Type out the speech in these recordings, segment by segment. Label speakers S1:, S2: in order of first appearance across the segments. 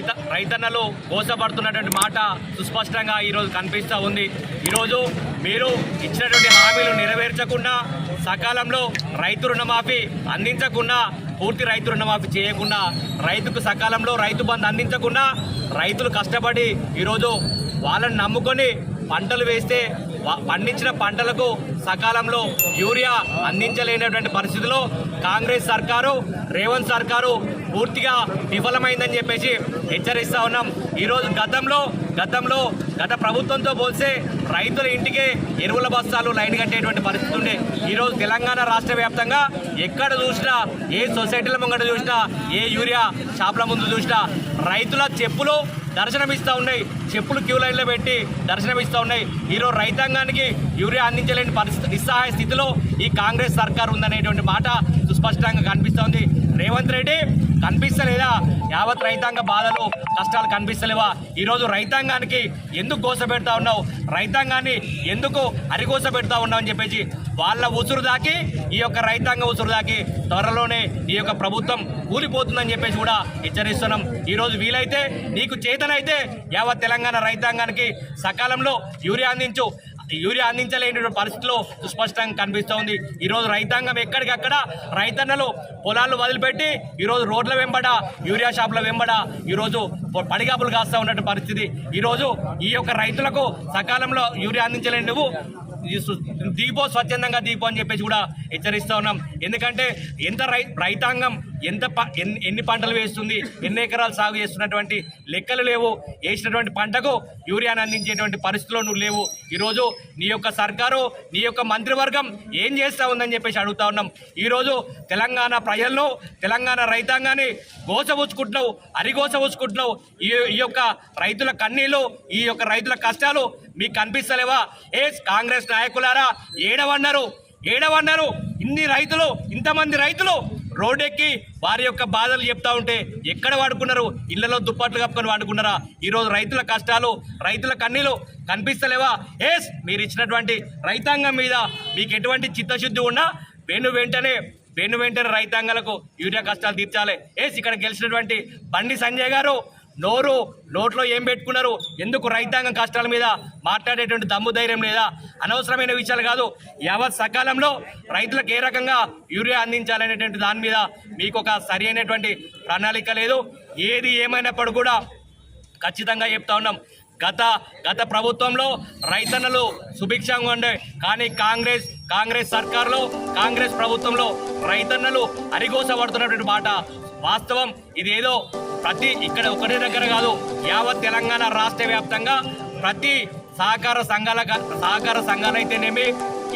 S1: రైత రైతన్నలు మోసపడుతున్నటువంటి మాట సుస్పష్టంగా ఈరోజు కనిపిస్తూ ఉంది. ఈరోజు మీరు ఇచ్చినటువంటి హామీలు నెరవేర్చకుండా సకాలంలో రైతు రుణమాఫీ అందించకుండా పూర్తి రైతు రుణమాఫీ చేయకుండా రైతుకు సకాలంలో రైతు బంధు అందించకుండా రైతులు కష్టపడి ఈరోజు వాళ్ళని నమ్ముకొని పంటలు వేస్తే పండించిన పంటలకు సకాలంలో యూరియా అందించలేనటువంటి పరిస్థితిలో కాంగ్రెస్ సర్కారు రేవంత్ సర్కారు పూర్తిగా విఫలమైందని చెప్పేసి హెచ్చరిస్తా ఉన్నాం. ఈరోజు గతంలో గతంలో గత ప్రభుత్వంతో పోల్స్తే రైతుల ఇంటికే ఎరువుల బస్తాలు లైన్ కట్టేటువంటి పరిస్థితి ఉండే. ఈరోజు తెలంగాణ రాష్ట్ర వ్యాప్తంగా ఎక్కడ చూసినా ఏ సొసైటీల ముంగట చూసినా ఏ యూరియా షాపుల ముందు చూసినా రైతుల చెప్పులు దర్శనమిస్తూ ఉన్నాయి. చెప్పులు క్యూ లైన్లో పెట్టి దర్శనమిస్తూ ఉన్నాయి. ఈరోజు రైతాంగానికి యూరియా అందించలేని పరిస్థితి నిస్సహాయ స్థితిలో ఈ కాంగ్రెస్ సర్కార్ ఉందనేటువంటి మాట సుస్పష్టంగా కనిపిస్తోంది. రేవంత్ రెడ్డి కనిపిస్తలేదా? యావత్ రైతాంగ బాధలు కష్టాలు కనిపిస్తలేవా? ఈరోజు రైతాంగానికి ఎందుకు గోస పెడతా ఉన్నావు? రైతాంగాన్ని ఎందుకు అరిగోస పెడతా ఉన్నావు అని చెప్పేసి వాళ్ళ ఉసురు దాకి ఈ యొక్క రైతాంగ ఉసురు దాకి త్వరలోనే ఈ యొక్క ప్రభుత్వం కూలిపోతుందని చెప్పేసి కూడా హెచ్చరిస్తున్నాం. ఈరోజు వీలైతే నీకు చేతనైతే యావత్ తెలంగాణ రైతాంగానికి సకాలంలో యూరియా అందించు. యూరియా అందించలేని పరిస్థితిలో సుస్పష్టంగా కనిపిస్తోంది ఈరోజు రైతాంగం ఎక్కడికక్కడ రైతన్నలు పొలాలు వదిలిపెట్టి ఈరోజు రోడ్ల వెంబడ యూరియా షాపుల వెంబడ ఈరోజు పడిగాపులు కాస్తా ఉన్నట్టు పరిస్థితి. ఈరోజు ఈ యొక్క రైతులకు సకాలంలో యూరియా అందించలేని నువ్వు ఈ దీపో స్వచ్ఛందంగా దీపో అని చెప్పేసి కూడా హెచ్చరిస్తూ ఉన్నాం. ఎందుకంటే ఎంత రై రైతాంగం ఎంత ప- ఎన్ని ఎన్ని పంటలు వేస్తుంది ఎన్ని ఎకరాలు సాగు చేస్తున్నటువంటి లెక్కలు లేవు. వేసినటువంటి పంటకు యూరియాను అందించేటువంటి పరిస్థితిలో నువ్వు లేవు. ఈరోజు నీ యొక్క సర్కారు నీ యొక్క మంత్రివర్గం ఏం చేస్తా ఉందని చెప్పేసి అడుగుతా ఉన్నాం. ఈరోజు తెలంగాణ ప్రజలను తెలంగాణ రైతాంగాన్ని గోసబుచ్చుకుంటున్నావు అరిగోసబుచ్చుకుంటున్నావు ఈ ఈ యొక్క రైతుల కన్నీళ్ళు ఈ యొక్క రైతుల కష్టాలు మీకు కనిపిస్తలేవా? ఏ కాంగ్రెస్ నాయకులారా ఏడవన్నారు ఏడవన్నారు. ఇన్ని రైతులు ఇంతమంది రైతులు రోడ్డెక్కి వారి యొక్క బాధలు చెప్తా ఉంటే ఎక్కడ వాడుకున్నారు? ఇళ్ళలో దుప్పట్లు కప్పుకొని వాడుకున్నారా? ఈరోజు రైతుల కష్టాలు రైతుల కన్నీలు కనిపిస్తలేవా? ఎస్ మీరు ఇచ్చినటువంటి రైతాంగం మీద మీకు ఎటువంటి చిత్తశుద్ధి ఉన్నా వెను వెంటనే వెను వెంటనే రైతాంగాలకు యూరియా కష్టాలు తీర్చాలి. ఎస్ ఇక్కడ గెలిచినటువంటి బండి సంజయ్ గారు నోరు నోట్లో ఏం పెట్టుకున్నారు? ఎందుకు రైతాంగం కష్టాల మీద మాట్లాడేటువంటి దమ్ము ధైర్యం లేదా? అనవసరమైన విషయాలు కాదు. యావత్ సకాలంలో రైతులకు ఏ రకంగా యూరియా అందించాలనేటువంటి దాని మీద మీకు ఒక సరి అయినటువంటి ప్రణాళిక లేదు. ఏది ఏమైనప్పుడు కూడా ఖచ్చితంగా చెప్తా ఉన్నాం. గత గత ప్రభుత్వంలో రైతన్నలు సుభిక్షంగా ఉండే కానీ కాంగ్రెస్ కాంగ్రెస్ సర్కార్లో కాంగ్రెస్ ప్రభుత్వంలో రైతన్నలు అరిగోసపడుతున్నటువంటి మాట వాస్తవం ఇదేదో ప్రతి ఇక్కడ ఒకటే దగ్గర కాదు యావత్ తెలంగాణ రాష్ట్ర వ్యాప్తంగా ప్రతి సహకార సంఘాల సహకార సంఘాలైతేనేమి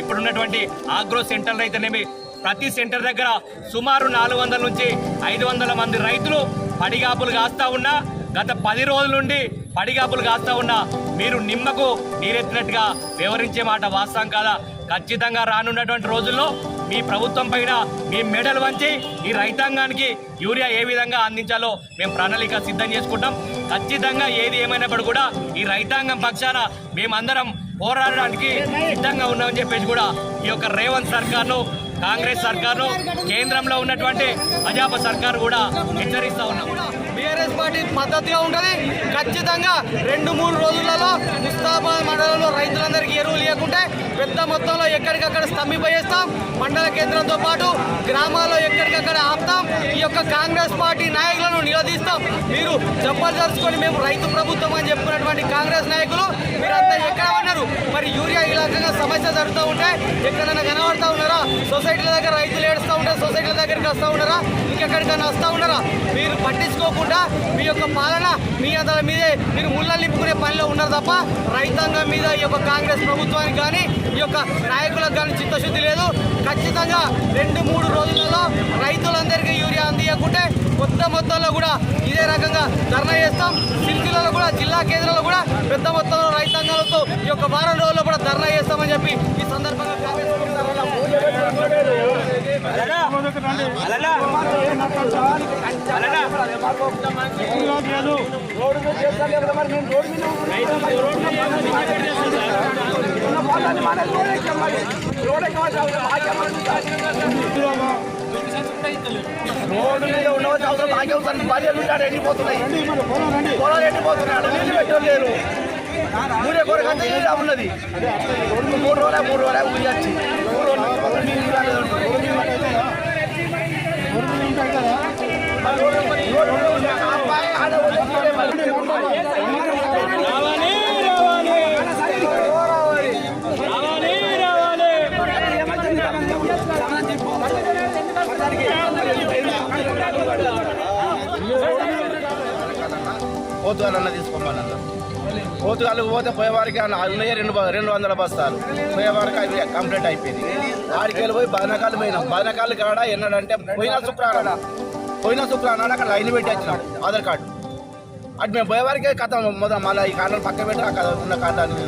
S1: ఇప్పుడున్నటువంటి ఆగ్రో సెంటర్లు అయితేనేమి ప్రతి సెంటర్ దగ్గర సుమారు నాలుగు వందల నుంచి ఐదు వందల మంది రైతులు పడిగాపులు కాస్తా ఉన్నా గత పది రోజుల నుండి పడిగాపులు కాస్తా ఉన్నా మీరు నిమ్మకు నీరెత్తినట్టుగా వివరించే మాట వాస్తవం కాదా? ఖచ్చితంగా రానున్నటువంటి రోజుల్లో మీ ప్రభుత్వం పైన మీ మెడలు వంచి ఈ రైతాంగానికి యూరియా ఏ విధంగా అందించాలో మేము ప్రణాళిక సిద్ధం చేసుకుంటాం. ఖచ్చితంగా ఏది ఏమైనప్పుడు కూడా ఈ రైతాంగం పక్షాన మేమందరం పోరాడడానికి సిద్ధంగా ఉన్నామని చెప్పేసి కూడా ఈ యొక్క రేవంత్ సర్కార్ను కాంగ్రెస్ సర్కార్ను కేంద్రంలో ఉన్నటువంటి అజాప సర్కార్ కూడా హెచ్చరిస్తూ ఉన్నాం.
S2: బీఆర్ఎస్ పార్టీ మద్దతుగా ఉంటుంది. ఖచ్చితంగా రెండు మూడు రోజులలో ముస్తాబాద్ మండలంలో రైతులందరికీ ఎరువులు లేకుంటే పెద్ద మొత్తంలో ఎక్కడికక్కడ స్తంభిపజేస్తాం. మండల కేంద్రంతో పాటు గ్రామాల్లో ఎక్కడికక్కడ ఆపుతాం. ఈ యొక్క కాంగ్రెస్ పార్టీ నాయకులను నిలదీస్తాం. మీరు జబర్దస్తుకొని మేము రైతు ప్రభుత్వం అని చెప్పుకున్నటువంటి కాంగ్రెస్ నాయకులు మీరంతా ఎక్కడ ఉన్నారు? మరి యూరియా ఈ సమస్య జరుగుతూ ఉంటే ఎక్కడైనా కనబడతా ఉన్నారా? సొసైటీల దగ్గర రైతులు ఏడుస్తూ ఉంటారు సొసైటీల దగ్గరికి వస్తూ ఉన్నారా? ఇంకెక్కడికైనా వస్తూ ఉన్నారా? మీరు పట్టించుకోకుండా మీ యొక్క పాలన మీ అందరి మీదే మీరు ముళ్ళ నింపుకునే పనిలో ఉన్నారు తప్ప రైతాంగం మీద ఈ యొక్క కాంగ్రెస్ ప్రభుత్వానికి కానీ ఈ యొక్క నాయకులకు కానీ చిత్తశుద్ధి లేదు. ఖచ్చితంగా రెండు మూడు రోజులలో రైతులందరికీ యూరియా అందియకుంటే కొత్త మొత్తంలో కూడా ఇదే రకంగా ధర్నా చేస్తాం. సిరిసిల్లలో కూడా జిల్లా కేంద్రంలో కూడా పెద్ద మొత్తంలో రైతాంగాలతో ఈ యొక్క వారం రోజుల్లో కూడా ధర్నా చేస్తామని చెప్పి ఈ సందర్భంగా కాంగ్రెస్
S3: రోడ్డు మీద ఉండవచ్చు అవసరం మాకే అవసరం భార్యలు ఉంటాడు ఎండిపోతున్నాయి. పొలాలు ఎండిపోతున్నాడు నీళ్ళు పెట్టలేరు ఊరే కొరకు అంతా ఇలా ఉన్నది మూడు రోజులే మూడు రోజులే ఊరి వచ్చి. మూడు రోజులు నుంచి మాత్రం నీళ్ళు రాలేదు ఆ రోడ్డు మరి రోడ్డు ఉంది. ఆ అబ్బాయి ఆడ వచ్చి మరి పోతుగాలన్న తీసుకోమన్న పోతుగాలకు పోతే పోయేవారికి అన్న ఉన్నాయి రెండు రెండు వందల బస్తాలు. పోయేవారికి అవి కంప్లీట్ అయిపోయింది. ఆడికెళ్ళి పోయి బదనకాలు పోయినాం. బదనకాలు కాడ ఎన్నడంటే పోయిన శుక్రవారం పోయిన శుక్రవారం అక్కడ లైన్ పెట్టి వచ్చినాం ఆధార్ కార్డు. అటు మేము పోయేవారికే కథ మొదలు మళ్ళీ ఈ కార్డులు పక్క పెట్టి ఆ కథ ఉన్న కార్డుని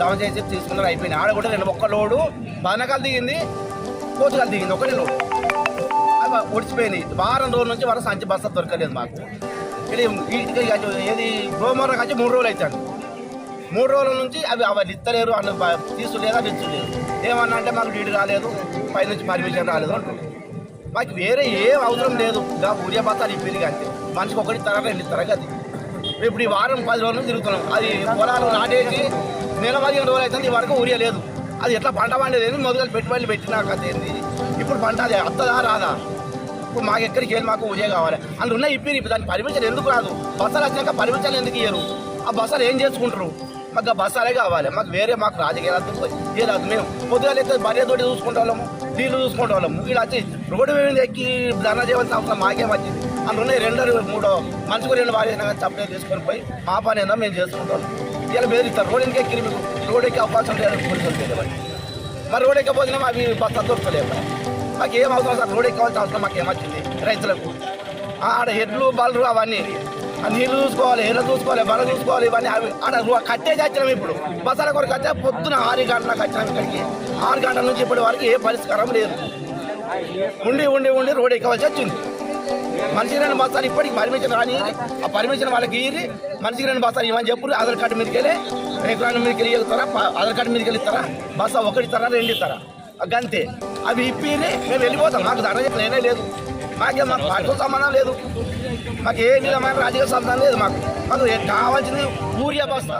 S3: దమ చేసి తీసుకున్నారు అయిపోయింది ఆడ కూడా రెండు ఒక్క లోడు బదనకాలు దిగింది. పోతుగాలు దిగింది ఒకటి లోడు అవి ఒడిచిపోయినాయి వారం రోజుల నుంచి వరకు సంచి బస్తా దొరకలేదు మాకు. ఇది వీటికి ఏది గోమూర వచ్చి మూడు రోజులు అవుతాను మూడు రోజుల నుంచి అవి అవి ఇస్తలేరు అన్న తీసులేదా తెచ్చులేరు ఏమన్నా అంటే మాకు డీడీ రాలేదు పైనుంచి పర్మిషన్ రాలేదు అంటున్నారు. మాకు వేరే ఏం అవసరం లేదు. ఇంకా ఊరియా బస్తాలు ఇప్పింది అంతే. మనిషికి ఒకటి తరగ రెండు తరగతి ఇప్పుడు ఈ వారం పది రోజులు తిరుగుతున్నాం. అది పొలాలు నాటేసి నెల పదిహేను రోజులు అవుతుంది ఈ వరకు ఊరియా లేదు. అది ఎట్లా పంట పండేది ఏంది? మొదలు పెట్టుబడులు పెట్టినాక తేంది ఏంది? ఇప్పుడు పంట అది అత్తదా రాదా? ఇప్పుడు మాకు ఎక్కడికి వెళ్ళి మాకు ఉదయం కావాలి. అందులో ఉన్న ఇప్పి ఇప్పుడు దానికి పర్మిషన్ ఎందుకు రాదు? బస్సాలు వచ్చినాక పర్మిషన్ ఎందుకు ఇయ్యరు? ఆ బస్సాలు ఏం చేసుకుంటారు? మాకు ఆ బస్సాలే కావాలి. మాకు వేరే మాకు రాజకీయాలు ఏ రాదు మేము? పొద్దుగా అయితే భార్య తోటి చూసుకుంటే వాళ్ళము నీళ్ళు చూసుకుంటే వాళ్ళము ఇలా వచ్చి రోడ్డు మీద ఎక్కి ధన చేయవలసిన అవసరం మాకేం వచ్చింది. అందులో ఉన్నాయి రెండు మూడో మనిషికి రెండు భార్య తప్పే తీసుకొని పోయి మా పని ఏందో మేము చేసుకుంటాం. ఇలా బెదిరిస్తారు. రోడ్ ఇంకా ఎక్కి మీకు. రోడ్ ఎక్కి అవకాశం లేదు పోలీసులు తెలియదు మరి. రోడ్ ఎక్కకపోతే అవి బస్సు దొరకలేవు మాకు ఏం అవసరం సార్? రోడ్ ఎక్కవలసిన అవసరం మాకు ఏమొచ్చింది? రైతులకు. ఆడ ఎడ్లు బలరు అవన్నీ. ఆ నీళ్ళు చూసుకోవాలి ఎర్ర చూసుకోవాలి బల చూసుకోవాలి ఇవన్నీ అవి ఆడ రో- కట్టేసి వచ్చినాం ఇప్పుడు. బస్సాల కొరకు వచ్చా పొద్దున ఆరు గంటలకు వచ్చినాం ఇక్కడికి. ఆరు గంటల నుంచి ఇప్పటి వరకు ఏ పరిష్కారం లేదు. ఉండి ఉండి ఉండి రోడ్ ఎక్కవలసి వచ్చింది. మనిషికి రెండు బస్తాలు ఇప్పటికి పర్మిషన్ రాని ఆ పర్మిషన్ వాళ్ళకి ఇయ్యి మనిషికి రెండు బస్తాలు ఇవ్వని చెప్పు ఆధార్ కార్డు మీదకి వెళ్ళి రేకురాని మీదకి వెళ్ళి వెళ్తారా? ఆధార్ కార్డు మీదకి వెళ్ళి ఇస్తారా బస్తా ఒకటి ఇస్తారా? రెండు ఇస్తారా? గంతే. అవి ఇప్పి మేము వెళ్ళిపోతాం. మాకు ధర నేనే లేదు. మాకే మాకు పార్టీతో సంబంధం లేదు. మాకు ఏ విధమైన రాజకీయ సంబంధం లేదు మాకు. మాకు కావాల్సింది ఊరియా బస్తా